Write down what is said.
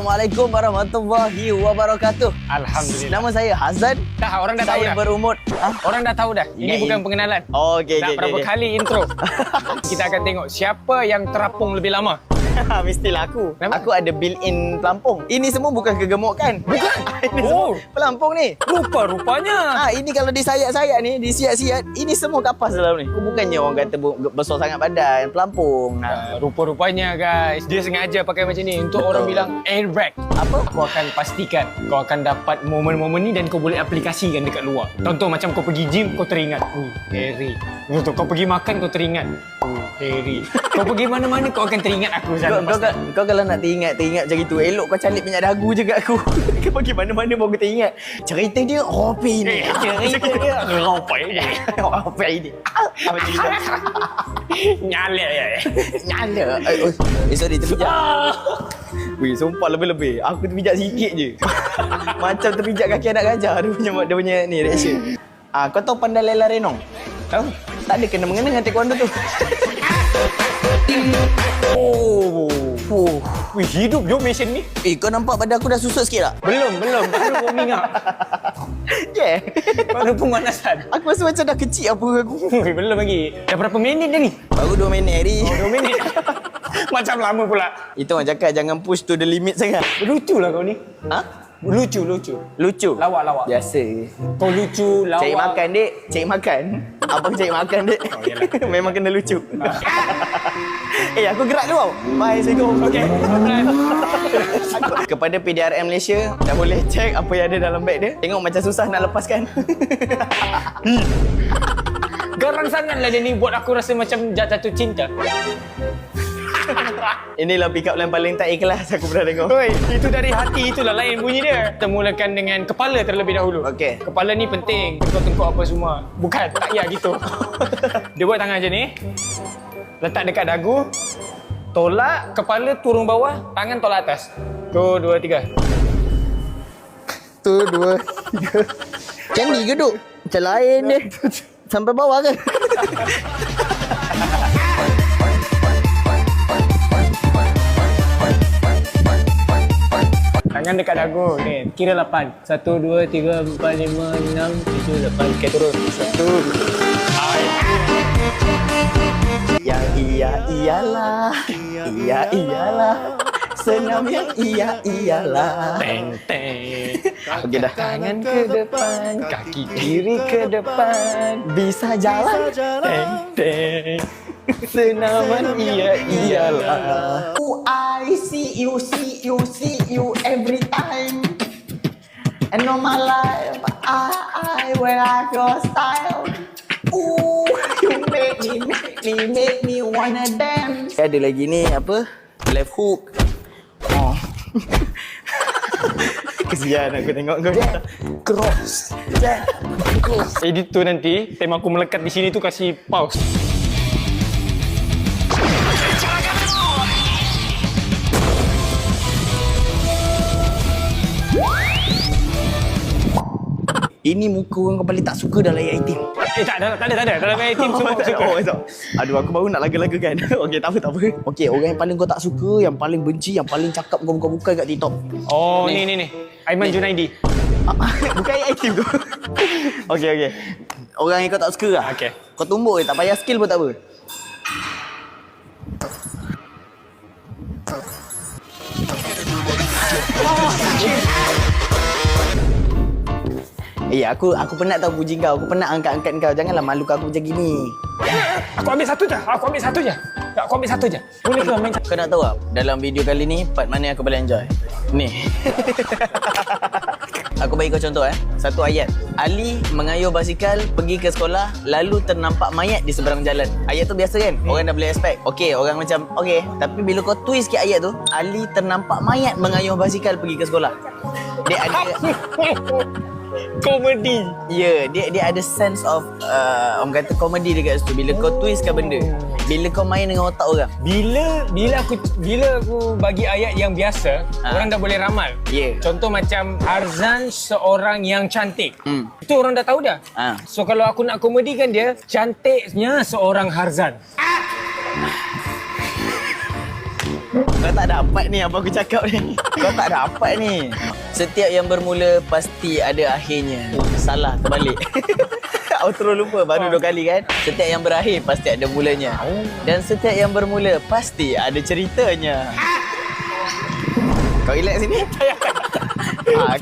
Assalamualaikum warahmatullahi wabarakatuh. Alhamdulillah. Nama saya Hazan. Dah orang dah tahu Saya dah. berumur. Ah? Orang dah tahu dah. Ini Ya, bukan ini- pengenalan. Oh, okey Dah okey berapa okey. kali intro. Kita akan tengok siapa yang terapung lebih lama. Mestilah aku. Kenapa? Aku ada built-in pelampung. Ini semua bukan kegemukan. Bukan. ini Oh. semua pelampung ni. Rupa-rupanya. Ah, ini kalau disayat-sayat ni, disiat-siat, ini semua kapas dalam ni. Aku bukannya orang kata besar sangat badan, pelampung. Ha. Uh, rupa-rupanya guys, dia sengaja pakai macam ni untuk Betul. orang bilang airbag. Apa? Aku akan pastikan kau akan dapat momen-momen ni dan kau boleh aplikasikan dekat luar. Contoh macam kau pergi gym, kau teringat. Uh, Harry. Contoh kau pergi makan, kau teringat. Uh, Harry. Kau pergi mana-mana, kau akan teringat aku. Zan. kau, kau, kau kalau nak teringat teringat macam itu elok kau calik minyak dagu je kat aku. kau pergi mana-mana baru kau teringat. Cerita dia Ropi ni. Eh, cerita dia Ropi ni. Ropi ni. Macam itu. Nyalek ya. Nyala. Eh, oh, eh sorry terpijak. Wih, sumpah lebih-lebih. Aku terpijak sikit je. Macam terpijak kaki anak gajah. Dia punya, dia punya ni reaction. Ah, kau tahu pandai Lela Renong? Tahu? Tak ada kena-mengena dengan taekwondo tu. Oh. Wih, hidup jo mission ni. Eh, kau nampak badan aku dah susut sikit tak? Belum, belum. Baru warming up. Yeah. Baru pemanasan. Aku rasa macam dah kecil apa aku. Belum lagi. Dah berapa minit dah ni? Baru 2 minit hari. Oh, dua minit. Macam lama pula. Itu orang cakap jangan push to the limit sangat. Lucu lah kau ni. Ha? Lucu, lucu. Lucu. Lawak, lawak. Biasa. Kau lucu, lawak. Cari makan, dek. Cari makan. Abang cari makan, dek. Oh, yalah. Memang kena lucu. eh, aku gerak dulu. tau. Bye, Assalamualaikum. Okey, Kepada PDRM Malaysia, dah boleh check apa yang ada dalam beg dia. Tengok macam susah nak lepaskan. Garang sangatlah dia ni buat aku rasa macam jatuh cinta. Inilah pick up line paling tak ikhlas aku pernah tengok. Oi, itu dari hati itulah lain bunyi dia. Kita mulakan dengan kepala terlebih dahulu. Okey. Kepala ni penting. Tengkuk-tengkuk apa semua. Bukan, tak payah gitu. dia buat tangan macam ni. Letak dekat dagu. Tolak kepala turun bawah, tangan tolak atas. Tu, dua, tiga. Tu, dua, tiga. Macam ni ke, Duk? Macam lain dia. Sampai bawah ke? Tangan dekat dagu. Ni, kira lapan. Satu, dua, tiga, empat, lima, enam, tujuh, lapan. Okey, turun. Satu. Yang iya iyalah. Iya iyalah. Senam yang iya iyalah. Teng, teng. Okey dah. Tangan ke depan, kaki kiri ke depan. Bisa jalan. Teng, teng. Senaman iya iyalah. Oh, I see you, see you, see you every time. And all my life, I, I wear your style. Ooh, you make me, make me, make me wanna dance. Ada lagi ni apa? Left hook. Oh. Kesian aku tengok kau. Cross. Jab. Cross. Edit tu nanti, tema aku melekat di sini tu kasih pause. Ini muka orang kau paling tak suka dalam ayat itim. Eh tak ada, tak ada, tak ada. Dalam main team semua aku suka. Oh, tak. Aduh, aku baru nak laga-laga kan. Okey, tak apa, tak apa. Okey, orang yang paling kau tak suka, yang paling benci, yang paling cakap kau bukan-bukan kat TikTok. Oh, ni ni ni. Aiman Junaidi. Ah, bukan ayat itim tu. Okey, okey. Orang yang kau tak suka lah. Okey. Kau tumbuk je, tak payah skill pun tak apa. Eh, aku aku penat tahu puji kau. Aku penat angkat-angkat kau. Janganlah malu aku macam gini. Aku ambil satu je. Aku ambil satu je. Tak, Aku ambil satu je. Boleh ke main? Kau nak tahu tak? Dalam video kali ni, part mana yang aku paling enjoy? Ni. aku bagi kau contoh eh. Satu ayat. Ali mengayuh basikal pergi ke sekolah lalu ternampak mayat di seberang jalan. Ayat tu biasa kan? Orang dah boleh expect. Okey, orang macam okey. Tapi bila kau twist sikit ayat tu, Ali ternampak mayat mengayuh basikal pergi ke sekolah. Dia ada Komedi. Ya, yeah, dia dia ada sense of uh, orang kata komedi dekat situ bila kau twistkan benda. Bila kau main dengan otak orang. Bila bila aku bila aku bagi ayat yang biasa, Ha. orang dah boleh ramal. Ya. Contoh macam Arzan seorang yang cantik. Hmm. Itu orang dah tahu dah. Ha. So kalau aku nak komedikan dia, cantiknya seorang Harzan. Kau tak dapat ni apa aku cakap ni. Kau tak dapat ni. Setiap yang bermula pasti ada akhirnya. Salah, terbalik. Outro lupa baru dua kali kan. Setiap yang berakhir pasti ada mulanya. Dan setiap yang bermula pasti ada ceritanya. Kau relax sini. Ah,